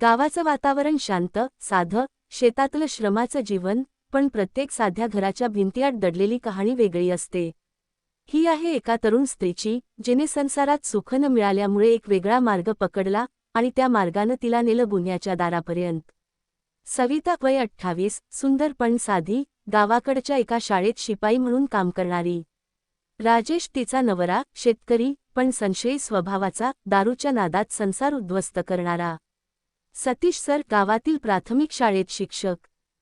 गावाचं वातावरण शांत साधं शेतातलं श्रमाचं जीवन पण प्रत्येक साध्या घराच्या भिंतीआड दडलेली कहाणी वेगळी असते. ही आहे एका तरुण स्त्रीची जिने संसारात सुख न मिळाल्यामुळे एक वेगळा मार्ग पकडला आणि त्या मार्गानं तिला नेलं गुन्ह्याच्या दारापर्यंत. सविता वय अठ्ठावीस सुंदर पण साधी गावाकडच्या एका शाळेत शिपाई म्हणून काम करणारी. राजेश तिचा नवरा शेतकरी पण संशयी स्वभावाचा दारूच्या नादात संसार उद्ध्वस्त करणारा. सतीश सर गावातील प्राथमिक शाळेत शिक्षक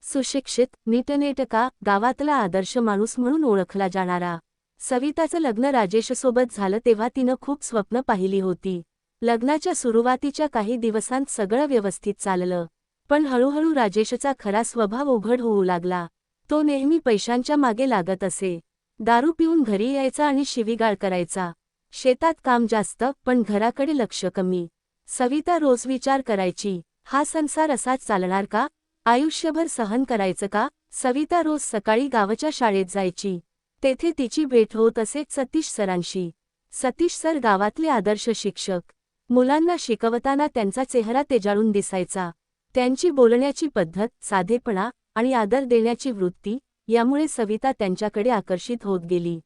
सुशिक्षित नीटनेटका गावातला आदर्श माणूस म्हणून ओळखला जाणारा. सविताचं लग्न राजेशसोबत झालं तेव्हा तिनं खूप स्वप्न पाहिली होती. लग्नाच्या सुरुवातीच्या काही दिवसांत सगळं व्यवस्थित चाललं. पण हळूहळू राजेशचा खरा स्वभाव उघड होऊ लागला. तो नेहमी पैशांच्या मागे लागत असे. दारू पिऊन घरी यायचा आणि शिवीगाळ करायचा. शेतात काम जास्त पण घराकडे लक्ष कमी. सविता रोज विचार करायची हा संसार असाच चालणार का? आयुष्यभर सहन करायचं का? सविता रोज सकाळी गावच्या शाळेत जायची. तेथे तिची भेट होत असे सतीश सरांशी. सतीश सर गावातले आदर्श शिक्षक. मुलांना शिकवताना त्यांचा चेहरा तेजाळून दिसायचा. त्यांची बोलण्याची पद्धत साधेपणा आणि आदर देण्याची वृत्ती यामुळे सविता त्यांच्याकडे आकर्षित होत गेली.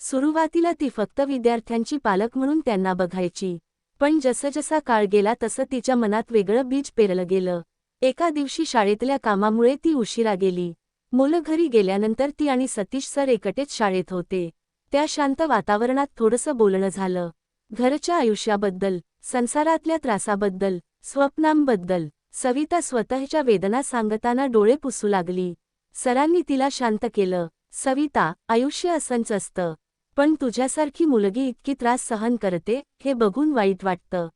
सुरुवातीला ती फक्त विद्यार्थ्यांची पालक म्हणून त्यांना बघायची. पण जसजसा काळ गेला तसं तिच्या मनात वेगळं बीज पेरलं गेलं. एका दिवशी शाळेतल्या कामामुळे ती उशिरा गेली. मुलं घरी गेल्यानंतर ती आणि सतीश सर एकटेच शाळेत होते. त्या शांत वातावरणात थोडंसं बोलणं झालं. घरच्या आयुष्याबद्दल संसारातल्या त्रासाबद्दल स्वप्नांबद्दल सविता स्वतःच्या वेदना सांगताना डोळे पुसू लागली. सरांनी तिला शांत केलं. सविता आयुष्य असंच असतं. पण तुझ्यासारखी मुलगी इतकी त्रास सहन करते हे बघून वाईट वाटतं.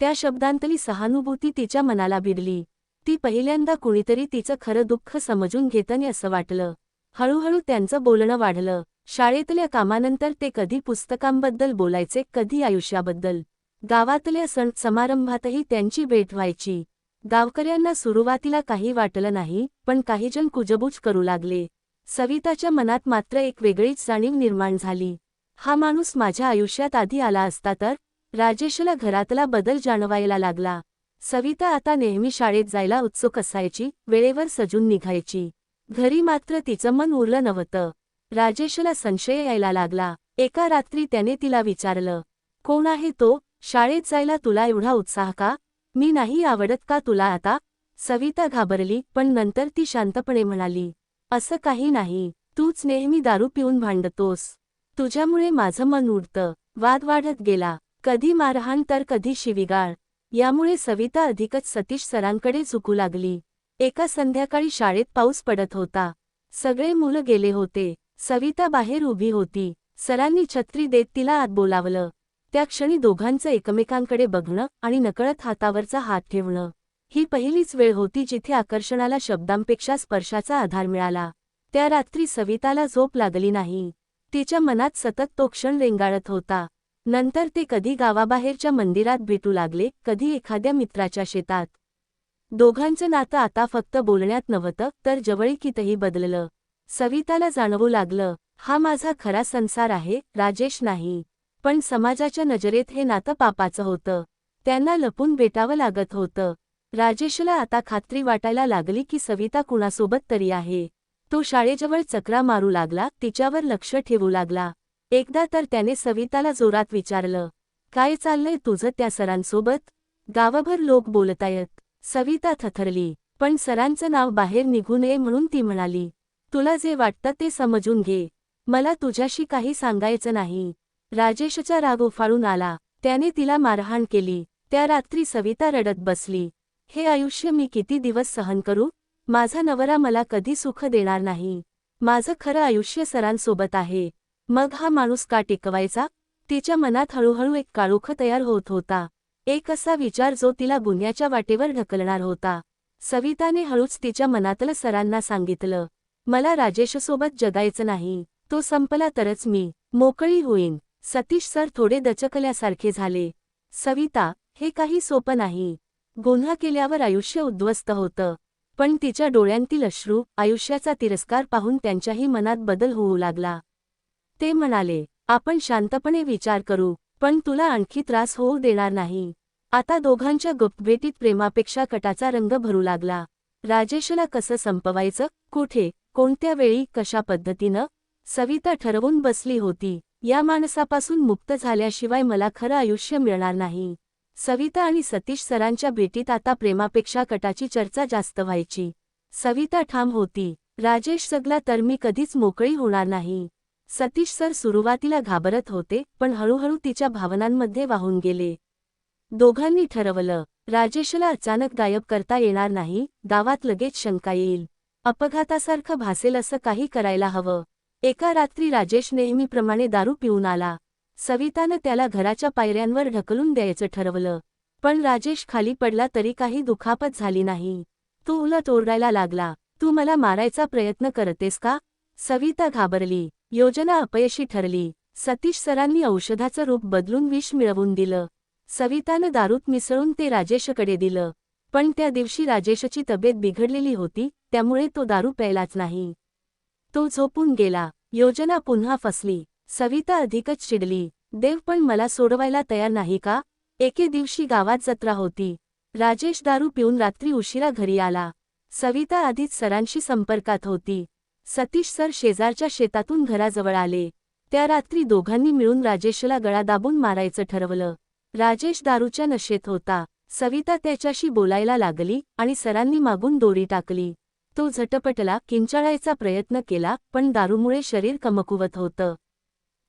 त्या शब्दांतली सहानुभूती तिच्या मनाला भिडली ती पहिल्यांदा कुणीतरी तिचं खरं दुःख समजून घेतनी असं वाटलं. हळूहळू त्यांचं बोलणं वाढलं. शाळेतल्या कामानंतर ते कधी पुस्तकांबद्दल बोलायचे कधी आयुष्याबद्दल. गावातल्या सण समारंभातही त्यांची भेट व्हायची. गावकऱ्यांना सुरुवातीला काही वाटलं नाही पण काहीजण कुजबूज करू लागले. सविताच्या मनात मात्र एक वेगळीच जाणीव निर्माण झाली. हा माणूस माझ्या आयुष्यात आधी आला असता तर राजेशला घरातला बदल जाणवायला लागला. सविता आता नेहमी शाळेत जायला उत्सुक असायची वेळेवर सजून निघायची. घरी मात्र तिचं मन उरलं नव्हतं. राजेशला संशय यायला लागला. एका रात्री त्याने तिला विचारलं कोण आहे तो? शाळेत जायला तुला एवढा उत्साह का? मी नाही आवडत का तुला आता? सविता घाबरली पण नंतर ती शांतपणे म्हणाली असं काही नाही. तूच नेहमी दारू पिऊन भांडतोस. तुझ्यामुळे माझं मन उडतं. वाद वाढत गेला. कधी मारहाण तर कधी शिविगाळ. यामुळे सविता अधिकच सतीश सरांकडे झुकू लागली. एका संध्याकाळी शाळेत पाऊस पडत होता. सगळे मुलं गेले होते. सविता बाहेर उभी होती. सरांनी छत्री देत तिला आत बोलावलं. त्या क्षणी दोघांचं एकमेकांकडे बघणं आणि नकळत हातावरचा हात ठेवणं. ही पहिलीच वेळ होती जिथे आकर्षणाला शब्दांपेक्षा स्पर्शाचा आधार मिळाला. त्या रात्री सविताला झोप लागली नाही. तिच्या मनात सतत तो क्षण रेंगाळत होता. नंतर ते कधी गावाबाहेरच्या मंदिरात भेटू लागले कधी एखाद्या मित्राच्या शेतात. दोघांचं नातं आता फक्त बोलण्यात नव्हतं तर जवळीकीतही बदललं. सविताला जाणवू लागलं हा माझा खरा संसार आहे राजेश नाही. पण समाजाच्या नजरेत हे नातं पापाचं होतं. त्यांना लपून भेटावं लागत होतं. राजेशला आता खात्री वाटायला लागली की सविता कुणासोबत तरी आहे. तो शाळेजवळ चक्रा मारू लागला तिच्यावर लक्ष ठेवू लागला. एकदा तर त्याने सविताला जोरात विचारलं काय चाललंय तुझं त्या सरांसोबत? गावभर लोक बोलतायत. सविता थथरली पण सरांचं नाव बाहेर निघू नये म्हणून ती म्हणाली तुला जे वाटतं ते समजून घे. मला तुझ्याशी काही सांगायचं नाही. राजेशचा राग उफाळून आला. त्याने तिला मारहाण केली. त्या रात्री सविता रडत बसली. हे आयुष्य मी किती दिवस सहन करू? माझा नवरा मला कधी सुख देणार नाही. माझं खरं आयुष्य सरांसोबत आहे. मग हा माणूस का टिकवायचा? तिच्या मनात हळूहळू एक काळोख तयार होत होता. एक असा विचार जो तिला गुन्ह्याच्या वाटेवर ढकलणार होता. सविताने हळूच तिच्या मनातलं सरांना सांगितलं मला राजेशसोबत जगायचं नाही. तो संपला तरच मी. मोकळी होईन. सतीश सर थोडे दचकल्यासारखे झाले. सविता हे काही सोपं नाही. गोंधळ केल्यावर आयुष्य उद्ध्वस्त होतं. पण तिच्या डोळ्यांतील अश्रू आयुष्याचा तिरस्कार पाहून त्यांच्याही मनात बदल होऊ लागला. ते म्हणाले आपण शांतपणे विचार करू पण तुला आणखी त्रास होऊ देणार नाही. आता दोघांच्या गुप्तभेटीत प्रेमापेक्षा कटाचा रंग भरू लागला. राजेशला कसं संपवायचं कुठे कोणत्या वेळी कशा पद्धतीनं? सविता ठरवून बसली होती. या माणसापासून मुक्त झाल्याशिवाय मला खरं आयुष्य मिळणार नाही. सविता आणि सतीश सरांच्या भेटीत आता प्रेमापेक्षा कटाची चर्चा जास्त व्हायची. सविता ठाम होती. राजेश जगला तर मी कधीच मोकळी होणार नाही. सतीश सर सुरुवातीला घाबरत होते पण हळूहळू तिच्या भावनांमध्ये वाहून गेले. दोघांनी ठरवलं राजेशला अचानक गायब करता येणार नाही गावात लगेच शंका येईल. अपघातासारखं भासेल असं काही करायला हवं. एका रात्री राजेश नेहमीप्रमाणे दारू पिऊन आला. सवितानं त्याला घराच्या पायऱ्यांवर ढकलून द्यायचं ठरवलं. पण राजेश खाली पडला तरी काही दुखापत झाली नाही. तो उलट ओरडायला लागला. तू मला मारायचा प्रयत्न करतेस का? सविता घाबरली. योजना अपयशी ठरली. सतीश सरांनी औषधाचं रूप बदलून विष मिळवून दिलं. सवितानं दारूत मिसळून ते राजेशकडे दिलं. पण त्या दिवशी राजेशची तब्येत बिघडलेली होती त्यामुळे तो दारू प्यायलाच नाही. तो झोपून गेला. योजना पुन्हा फसली. सविता अधिकच चिडली. देव पण मला सोडवायला तयार नाही का? एके दिवशी गावात जत्रा होती. राजेश दारू पिऊन रात्री उशिरा घरी आला. सविता आधीच सरांशी संपर्कात होती. सतीश सर शेजारच्या शेतातून घराजवळ आले. त्या रात्री दोघांनी मिळून राजेशला गळा दाबून मारायचं ठरवलं. राजेश दारूच्या नशेत होता. सविता त्याच्याशी बोलायला लागली आणि सरांनी मागून दोरी टाकली. तो झटपटला किंचाळायचा प्रयत्न केला पण दारूमुळे शरीर कमकुवत होतं.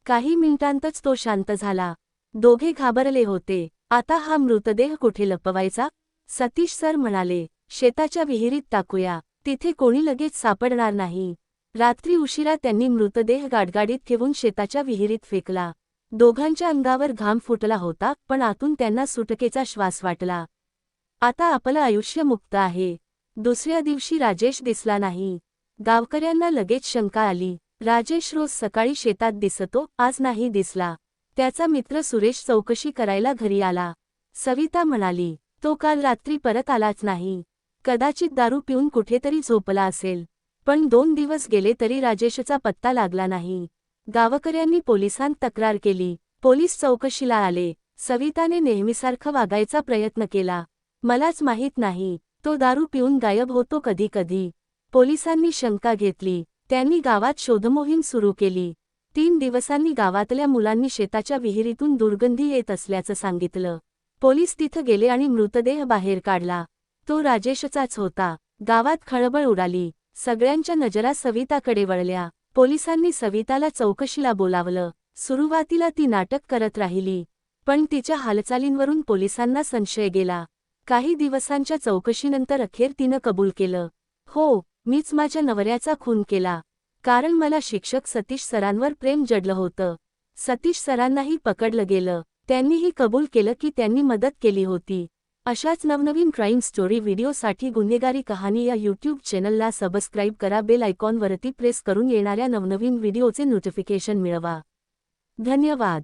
काही मिनिटांतच तो शांत झाला. दोघे घाबरले होते. आता हा मृतदेह कुठे लपवायचा? सतीश सर म्हणाले शेताच्या विहिरीत टाकूया. तिथे कोणी लगेच सापडणार नाही. रात्री उशिरा त्यांनी मृतदेह गाडगाडीत ठेवून शेताच्या विहिरीत फेकला. दोघांच्या अंगावर घाम फुटला होता पण आतून त्यांना सुटकेचा श्वास वाटला. आता आपलं आयुष्य मुक्त आहे. दुसऱ्या दिवशी राजेश दिसला नाही. गावकऱ्यांना लगेच शंका आली. राजेश रोज सकाळी शेतात दिसतो आज नाही दिसला. त्याचा मित्र सुरेश चौकशी करायला घरी आला. सविता म्हणाली तो काल रात्री परत आलाच नाही. कदाचित दारू पिऊन कुठेतरी झोपला असेल. पण दोन दिवस गेले तरी राजेशचा पत्ता लागला नाही. गावकऱ्यांनी पोलिसांत तक्रार केली. पोलीस चौकशीला आले. सविताने नेहमीसारखं वागायचा प्रयत्न केला. मलाच माहीत नाही. तो दारू पिऊन गायब होतो कधी कधी. पोलिसांनी शंका घेतली. त्यांनी गावात शोधमोहीम सुरू केली. तीन दिवसांनी गावातल्या मुलांनी शेताच्या विहिरीतून दुर्गंधी येत असल्याचं सांगितलं. पोलीस तिथं गेले आणि मृतदेह बाहेर काढला. तो राजेशचाच होता. गावात खळबळ उडाली. सगळ्यांच्या नजरा सविताकडे वळल्या. पोलिसांनी सविताला चौकशीला बोलावलं. सुरुवातीला ती नाटक करत राहिली. पण तिच्या हालचालींवरून पोलिसांना संशय गेला. काही दिवसांच्या चौकशीनंतर अखेर तिनं कबूल केलं. हो मीच माझ्या नवऱ्याचा खून केला. कारण मला शिक्षक सतीश सरांवर प्रेम जडलं होतं. सतीश सरांनाही पकडलं गेलं. त्यांनीही कबूल केलं की त्यांनी मदत केली होती. अशाच नवनवीन क्राईम स्टोरी व्हिडिओसाठी गुन्हेगारी कहाणी या यूट्यूब चॅनलला सबस्क्राईब करा. बेल आयकॉनवरती प्रेस करून येणाऱ्या नवनवीन व्हिडिओचे नोटिफिकेशन मिळवा. धन्यवाद.